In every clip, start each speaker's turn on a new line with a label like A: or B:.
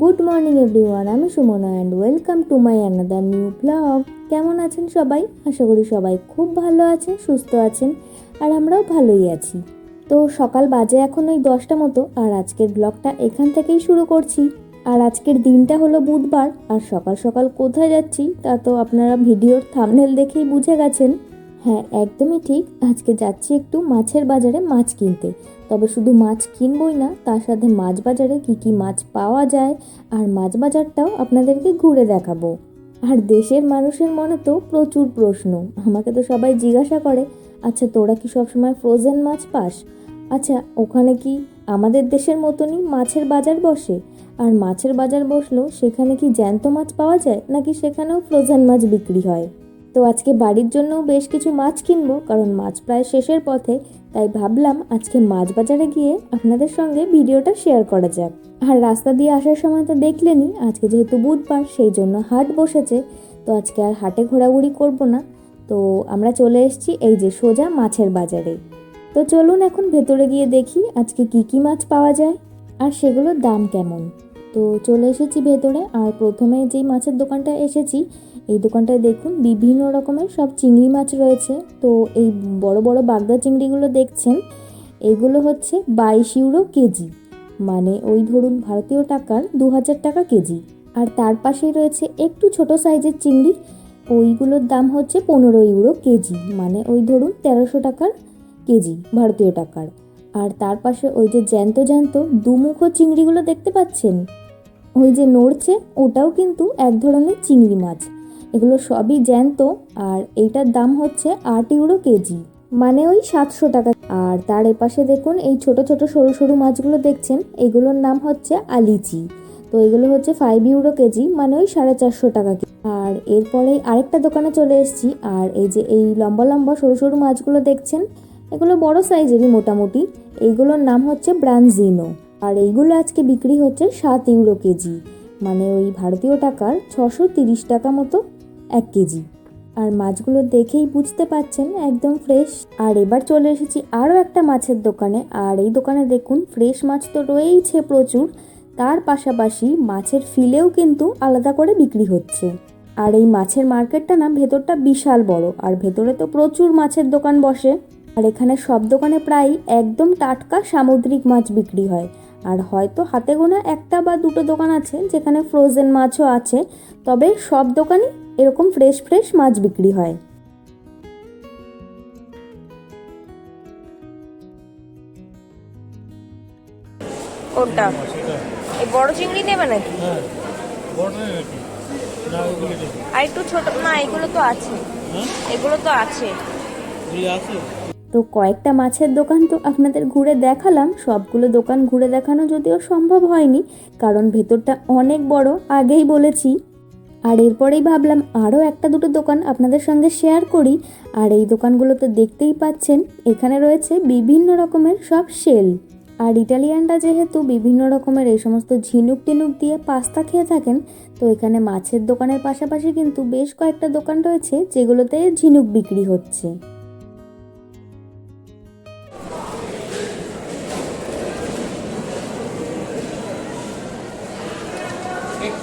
A: Good morning everyone আমি Sumana and welcome to my another new blog কেমন আছেন সবাই? আশা করি সবাই খুব ভালো আছেন, সুস্থ আছেন, আর আমরাও ভালোই আছি। তো সকাল বাজে এখন ওই দশটা মতো, আর আজকের ব্লগটা এখান থেকেই শুরু করছি। আর আজকের দিনটা হলো বুধবার, আর সকাল সকাল কোথায় যাচ্ছি তা তো আপনারা ভিডিওর থামনেল দেখেই বুঝে গেছেন। হ্যাঁ একদমই ঠিক। আজকে যাচ্ছি একটু মাছের বাজারে মাছ কিনতে। তবে শুধু মাছ কিনবই না, তার সাথে মাছ বাজারে কি কি মাছ পাওয়া যায় আর মাছ বাজারটাও আপনাদেরকে ঘুরে দেখাবো। আর দেশের মানুষের মনে তো প্রচুর প্রশ্ন। আমাকে তো সবাই জিজ্ঞাসা করে আচ্ছা তোরা কি সবসময় ফ্রোজেন মাছ পাস? আচ্ছা ওখানে কি আমাদের দেশের মতনই মাছের বাজার বসে? আর মাছের বাজার বসলেও সেখানে কি জ্যান্ত মাছ পাওয়া যায় নাকি সেখানেও ফ্রোজেন মাছ বিক্রি হয়? তো আজকে বাড়ির জন্য বেশ কিছু মাছ কিনবো, কারণ মাছ প্রায় শেষের পথে। তাই ভাবলাম আজকে মাছ বাজারে গিয়ে আপনাদের সঙ্গে ভিডিওটা শেয়ার করা যাক। আর রাস্তা দিয়ে আসার সময় তো দেখলেনই, আজকে যেহেতু বুধবার, সেই জন্য হাট বসেছে। তো আজকে আর হাটে ঘোরাঘুরি করব না। তো আমরা চলে এসেছি এই যে সোজা মাছের বাজারে। তো চলুন এখন ভেতরে গিয়ে দেখি আজকে কি কি মাছ পাওয়া যায় আর সেগুলোর দাম কেমন। তো চলে এসেছি ভেতরে, আর প্রথমে যেই মাছের দোকানটা এসেছি এই দোকানটায় দেখুন বিভিন্ন রকমের সব চিংড়ি মাছ রয়েছে। তো এই বড় বড় বাগদা চিংড়িগুলো দেখছেন, এগুলো হচ্ছে বাইশ ইউরো কেজি। মানে ওই ধরুন ভারতীয় টাকার দু হাজার টাকা কেজি। আর তার পাশেই রয়েছে একটু ছোট সাইজের চিংড়ি, ওইগুলোর দাম হচ্ছে পনেরো ইউরো কেজি। মানে ওই ধরুন তেরোশো টাকার কেজি ভারতীয় টাকার। আর তার পাশে ওই যে জ্যান্ত জ্যান্ত দুমুখো চিংড়িগুলো দেখতে পাচ্ছেন? ওই যে নড়ছে, ওটাও কিন্তু এক ধরনের চিংড়ি মাছ। এগুলো সবই জ্যান্ত, আর এইটার দাম হচ্ছে আট ইউরো কেজি। মানে ওই সাতশো টাকা। আর তার এপাশে দেখুন, এই ছোট ছোট সরু সরু মাছগুলো দেখছেন, এগুলোর নাম হচ্ছে আলিচি। তো এগুলো হচ্ছে ফাইভ ইউরো কেজি মানে ওই সাড়ে চারশো টাকা কেজি। আর এরপরে আরেকটা দোকানে চলে এসেছি, আর এই যে এই লম্বা লম্বা সরু সরু মাছগুলো দেখছেন, এগুলো বড় সাইজেরই মোটামুটি। এইগুলোর নাম হচ্ছে ব্রানজিনো। আর এইগুলো আজকে বিক্রি হচ্ছে সাত ইউরো কেজি মানে ওই ভারতীয় টাকার ছশো তিরিশ টাকা মতো। এক কেজি। আর মাছগুলো দেখেই বুঝতে পাচ্ছেন একদম ফ্রেশ আর এবার চলে এসেছি আরও একটা মাছের দোকানে। আর এই দোকানে দেখুন ফ্রেশ মাছ তো রয়েইছে প্রচুর। তার পাশাপাশি মাছের ফিলেও কিন্তু আলাদা করে বিক্রি হচ্ছে। আর এই মাছের মার্কেটটা না, ভেতরটা বিশাল বড়। আর ভেতরে তো প্রচুর মাছের দোকান বসে। আর এখানে সব দোকানে প্রায় একদম টাটকা সামুদ্রিক মাছ বিক্রি হয়। আর হয়তো হাতে গোনা একটা বা দুটো দোকান আছে, যেখানে ফ্রোজেন মাছও আছে। তবে সব দোকানই এরকম ফ্রেশ ফ্রেশ মাছ বিক্রি হয়।
B: কোনটা? এই বড় চিংড়ি নেবে নাকি?
C: হ্যাঁ
B: আর একটু ছোট না এগুলো তো আছে।
C: হ্যাঁ?
B: এগুলো তো আছে।
C: আছে?
A: তো কয়েকটা মাছের দোকান তো আপনাদের ঘুরে দেখালাম। সবগুলো দোকান ঘুরে দেখানো যদিও সম্ভব হয়নি কারণ ভেতরটা অনেক বড় আগেই বলেছি। আর এরপরেই ভাবলাম আরও একটা দুটো দোকান আপনাদের সঙ্গে শেয়ার করি। আর এই দোকানগুলোতে দেখতেই পাচ্ছেন, এখানে রয়েছে বিভিন্ন রকমের সব সেল আর ইটালিয়ানরা যেহেতু বিভিন্ন রকমের এই সমস্ত ঝিনুক টিনুক দিয়ে পাস্তা খেয়ে থাকেন, তো এখানে মাছের দোকানের পাশাপাশি কিন্তু বেশ কয়েকটা দোকান রয়েছে যেগুলোতে ঝিনুক বিক্রি হচ্ছে।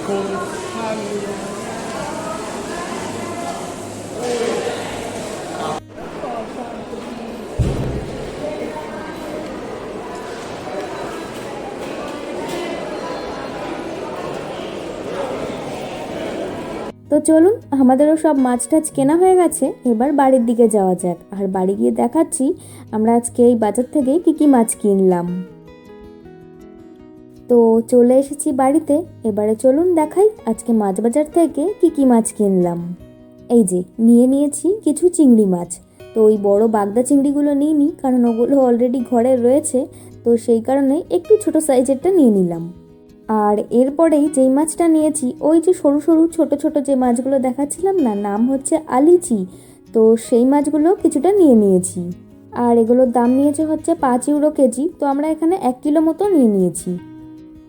A: তো চলুন, আমাদেরও সব মাছ টাছ কেনা হয়ে গেছে, এবার বাড়ির দিকে যাওয়া যাক। আর বাড়ি গিয়ে দেখাচ্ছি, আমরা আজকে এই বাজার থেকে কি কি মাছ কিনলাম। তো চলে এসেছি বাড়িতে। এবারে চলুন দেখাই আজকে মাছ বাজার থেকে কী কী মাছ কিনলাম। এই যে, নিয়ে নিয়েছি কিছু চিংড়ি মাছ। তো ওই বড় বাগদা চিংড়িগুলো নিইনি কারণ ওগুলো অলরেডি ঘরে রয়েছে। তো সেই কারণে একটু ছোট সাইজেরটা নিয়ে নিলাম। আর এরপরেই যেই মাছটা নিয়েছি, ওই যে সরু সরু ছোট ছোট যে মাছগুলো দেখাচ্ছিলাম না, নাম হচ্ছে আলিচি। তো সেই মাছগুলো কিছুটা নিয়ে নিয়েছি। আর এগুলোর দাম নিয়েছে হচ্ছে পাঁচ ইউরো কেজি। তো আমরা এখানে এক কিলো মতো নিয়ে নিয়েছি।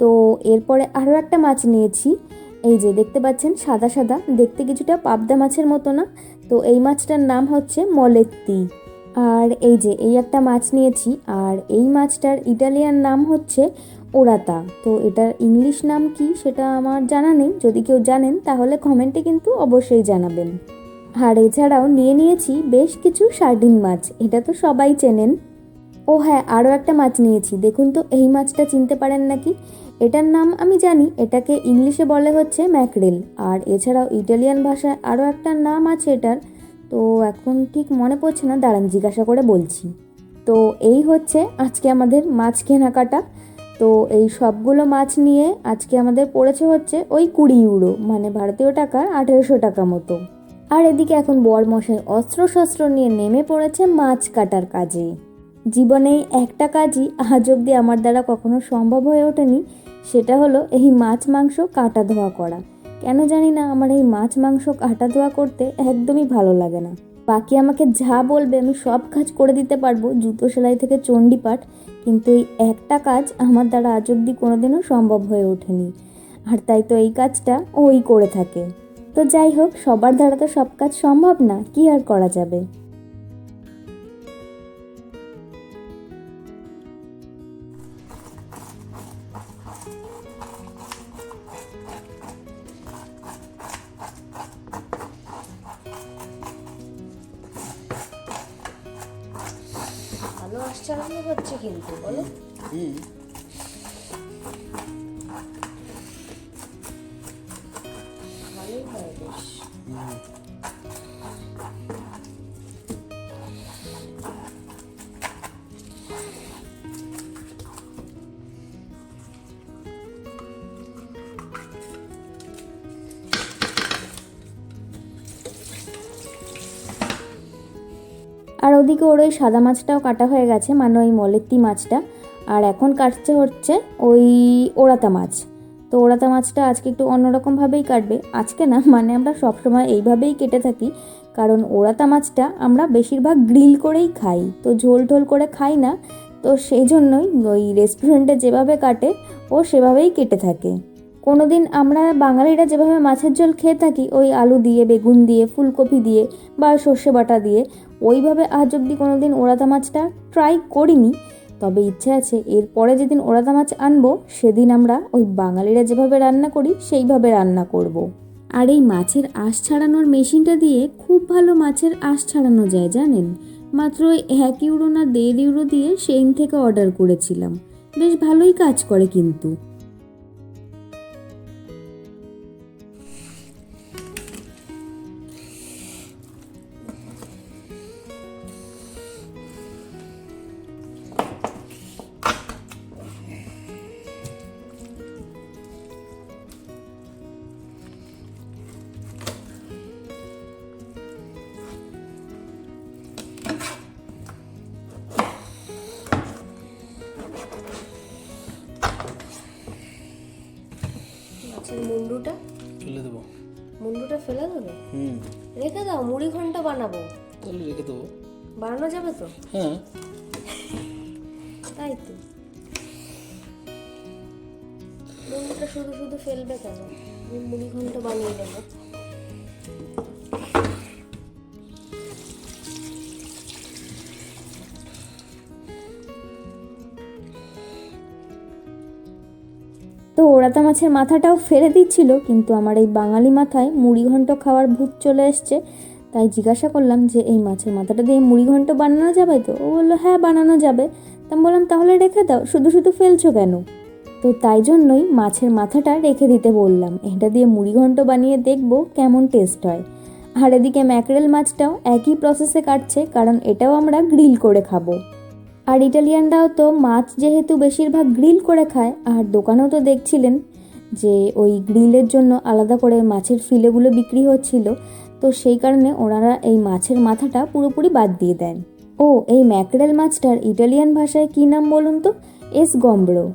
A: তো এরপরে আরও একটা মাছ নিয়েছি। এই যে দেখতে পাচ্ছেন, সাদা সাদা। দেখতে কিছুটা পাবদা মাছের মতো না। তো এই মাছটার নাম হচ্ছে মলেত্তি। আর এই যে এই একটা মাছ নিয়েছি, আর এই মাছটার ইটালিয়ান নাম হচ্ছে ওরাতা। তো এটার ইংলিশ নাম কি সেটা আমার জানা নেই। যদি কেউ জানেন, তাহলে কমেন্টে কিন্তু অবশ্যই জানাবেন। আর এছাড়াও নিয়ে নিয়েছি বেশ কিছু সার্ডিন মাছ, এটা তো সবাই চেনেন। ও হ্যাঁ আরও একটা মাছ নিয়েছি। দেখুন তো, এই মাছটা চিনতে পারেন নাকি? এটার নাম আমি জানি, এটাকে ইংলিশে বলে হচ্ছে ম্যাকরেল। আর এছাড়াও ইটালিয়ান ভাষায় আরও একটা নাম আছে এটার, তো এখন ঠিক মনে পড়ছে না, দাঁড়ান জিজ্ঞাসা করে বলছি। তো এই হচ্ছে আজকে আমাদের মাছ কেনাকাটা। তো এই সবগুলো মাছ নিয়ে আজকে আমাদের পড়েছে হচ্ছে ওই কুড়ি ইউরো মানে ভারতীয় টাকার আঠেরোশো টাকা মতো। আর এদিকে এখন বর মশাই অস্ত্রশস্ত্র নিয়ে নেমে পড়েছে মাছ কাটার কাজে। জীবনে একটা কাজই আজ অবধি আমার দ্বারা কখনো সম্ভব হয়ে ওঠেনি। সেটা হলো এই মাছ, মাংস, কাটা ধোয়া করা। কেন জানি না আমার এই মাছ, মাংস, কাটা ধোয়া করতে একদমই ভালো লাগে না। বাকি আমাকে যা বলবে আমি সব কাজ করে দিতে পারব, জুতো সেলাই থেকে চণ্ডীপাঠ কিন্তু এই একটা কাজ আমার দ্বারা আজ অবধি কোনোদিনও সম্ভব হয়ে ওঠেনি। আর তাই তো এই কাজটা ওই করে থাকে। তো যাই হোক, সবার দ্বারা তো সব কাজ সম্ভব না, কি আর করা যাবে?
B: ভালো আশ্চর্য হচ্ছে কিন্তু বলো। ভালোই
A: ওদিকে ওর ওই সাদা মাছটাও কাটা হয়ে গেছে মানে ওই মলেত্তি মাছটা। আর এখন কাটছে হচ্ছে ওই ওড়াতা মাছ। তো ওড়াতা মাছটা আজকে একটু অন্যরকমভাবেই কাটবে। আজকে না মানে আমরা সবসময় এইভাবেই কেটে থাকি, কারণ ওড়াতা মাছটা আমরা বেশিরভাগ গ্রিল করেই খাই। তো ঝোল টোল করে খাই না, তো সেই জন্যই ওই রেস্টুরেন্টে যেভাবে কাটে, ও সেভাবেই কেটে থাকে। কোনোদিন আমরা বাঙালিরা যেভাবে মাছের ঝোল খেয়ে থাকি, ওই আলু দিয়ে, বেগুন দিয়ে, ফুলকপি দিয়ে বা সর্ষে বাটা দিয়ে, ওইভাবে আজ অবধি কোনো দিন ওড়াতা মাছটা ট্রাই করিনি। তবে ইচ্ছে আছে এরপরে যেদিন ওড়াতা মাছ আনব, সেদিন আমরা ওই বাঙালিরা যেভাবে রান্না করি, সেইভাবে রান্না করব। আর এই মাছের আঁশ ছাড়ানোর মেশিনটা দিয়ে খুব ভালো মাছের আঁশ ছাড়ানো যায়, জানেন? মাত্র ওই এক ইউরো না দেড় ইউরো দিয়ে সেইন থেকে অর্ডার করেছিলাম। বেশ ভালোই কাজ করে কিন্তু।
B: মাছের মুন্ডুটা?
C: ফেলে দেবো।
B: মুন্ডুটা ফেলে দেবে?
C: হুম।
B: রেখে দাও মুড়ি ঘণ্টা বানাবো।
C: তাহলে রেখে দেবো।
B: বানানো যাবে তো?
C: হ্যাঁ।
B: তাই তো। মুন্ডুটা শুধু শুধু ফেলবে কেন? আমি মুড়ি ঘণ্টা বানিয়ে দেবো
A: তো ওড়াতা মাছের মাথাটাও ফেলে দিচ্ছিল, কিন্তু আমার এই বাঙালি মাথায় মুড়ি ঘন্ট খাওয়ার ভূত চলে এসছে। তাই জিজ্ঞাসা করলাম যে, এই মাছের মাথাটা দিয়ে মুড়ি ঘন্ট বানানো যাবে তো? ও বলল হ্যাঁ বানানো যাবে। তা বললাম, তাহলে রেখে দাও, শুধু শুধু ফেলছো কেন? তো তাই জন্যই মাছের মাথাটা রেখে দিতে বললাম। এটা দিয়ে মুড়ি ঘন্ট বানিয়ে দেখব কেমন টেস্ট হয়। আর এদিকে ম্যাকরেল মাছটাও একই প্রসেসে কাটছে, কারণ এটাও আমরা গ্রিল করে খাব। আর ইটালিয়ানরাও তো মাছ যেহেতু বেশিরভাগ গ্রিল করে খায়, আর দোকানেও তো দেখছিলেন যে ওই গ্রিলের জন্য আলাদা করে মাছের ফিলেগুলো বিক্রি হচ্ছিল, তো সেই কারণে ওনারা এই মাছের মাথাটা পুরোপুরি বাদ দিয়ে দেন। ও, এই ম্যাকরেল মাছটার ইটালিয়ান ভাষায় কী নাম বলুন তো? এস গম্বড়ো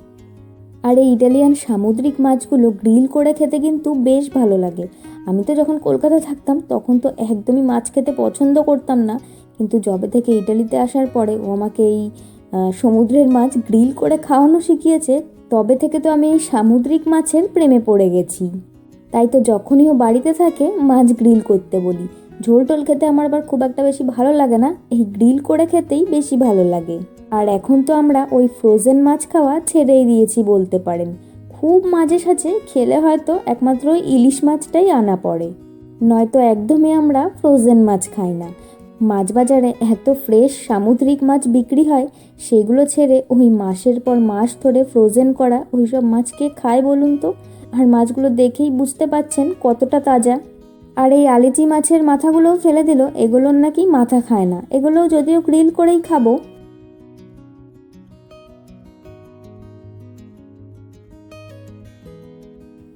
A: আর এই ইটালিয়ান সামুদ্রিক মাছগুলো গ্রিল করে খেতে কিন্তু বেশ ভালো লাগে। আমি তো যখন কলকাতা থাকতাম, তখন তো একদমই মাছ খেতে পছন্দ করতাম না কিন্তু যবে থেকে ইটালিতে আসার পরে ও আমাকে এই সমুদ্রের মাছ গ্রিল করে খাওয়ানো শিখিয়েছে, তবে থেকে তো আমি এই সামুদ্রিক মাছের প্রেমে পড়ে গেছি। তাই তো যখনই ও বাড়িতে থাকে, মাছ গ্রিল করতে বলি। ঝোল টোল খেতে আমার আবার খুব একটা বেশি ভালো লাগে না, এই গ্রিল করে খেতেই বেশি ভালো লাগে। আর এখন তো আমরা ওই ফ্রোজেন মাছ খাওয়া ছেড়েই দিয়েছি বলতে পারেন। খুব মাঝে সাঝে খেলে হয়তো একমাত্র ইলিশ মাছটাই আনা পড়ে। নয়তো একদমই আমরা ফ্রোজেন মাছ খাই না। মাছ বাজারে এত ফ্রেশ সামুদ্রিক মাছ বিক্রি হয়, সেগুলো ছেড়ে ওই মাসের পর মাস ধরে ফ্রোজেন করা ওই সব মাছকে খায় বলুন তো? আর মাছগুলো দেখেই বুঝতে পাচ্ছেন কতটা তাজা। আর এই আলিচি মাছের মাথাগুলোও ফেলে দিল, এগুলোর নাকি মাথা খায় না এগুলো যদিও গ্রিল করেই খাব।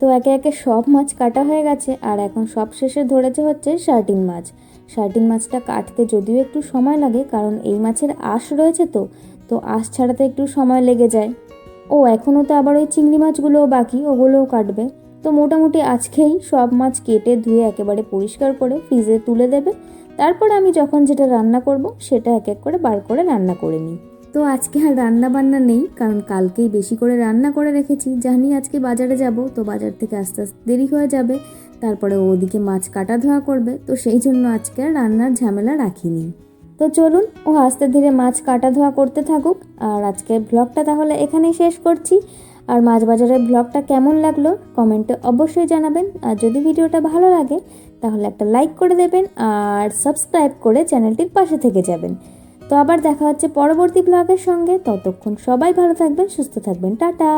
A: তো একে একে সব মাছ কাটা হয়ে গেছে, আর এখন সব শেষে ধরেছে হচ্ছে শার্টিন মাছ। শার্টিন মাছটা কাটতে যদিও একটু সময় লাগে, কারণ এই মাছের আঁশ রয়েছে তো তো আঁশ ছাড়াতে একটু সময় লেগে যায়। ও, এখনও তো আবার ওই চিংড়ি মাছগুলোও বাকি, ওগুলোও কাটবে। তো মোটামুটি আজকেই সব মাছ কেটে ধুয়ে একেবারে পরিষ্কার করে ফ্রিজে তুলে দেবে। তারপরে আমি যখন যেটা রান্না করব, সেটা এক এক করে বার করে রান্না করে নিই। তো আজকে আর রান্না বান্না নেই, কারণ কালকেই বেশি করে রান্না করে রেখেছি। জানি আজকে বাজারে যাব, তো বাজার থেকে আস্তে আস্তে দেরি হয়ে যাবে। তারপরে ওদিকে মাছ কাটা ধোয়া করবে, তো সেই জন্য আজকে আর রান্নার ঝামেলা রাখিনি। তো চলুন, ও আস্তে ধীরে মাছ কাটা ধোয়া করতে থাকুক। আর আজকের ব্লগটা তাহলে এখানেই শেষ করছি। আর মাছ বাজারের ব্লগটা কেমন লাগল, কমেন্টে অবশ্যই জানাবেন। আর যদি ভিডিওটা ভালো লাগে, তাহলে একটা লাইক করে দেবেন। আর সাবস্ক্রাইব করে চ্যানেলটির পাশে থেকে যাবেন। তো আবার দেখা হচ্ছে পরবর্তী ব্লগের সঙ্গে। ততক্ষণ সবাই ভালো থাকবেন সুস্থ থাকবেন। টাটা!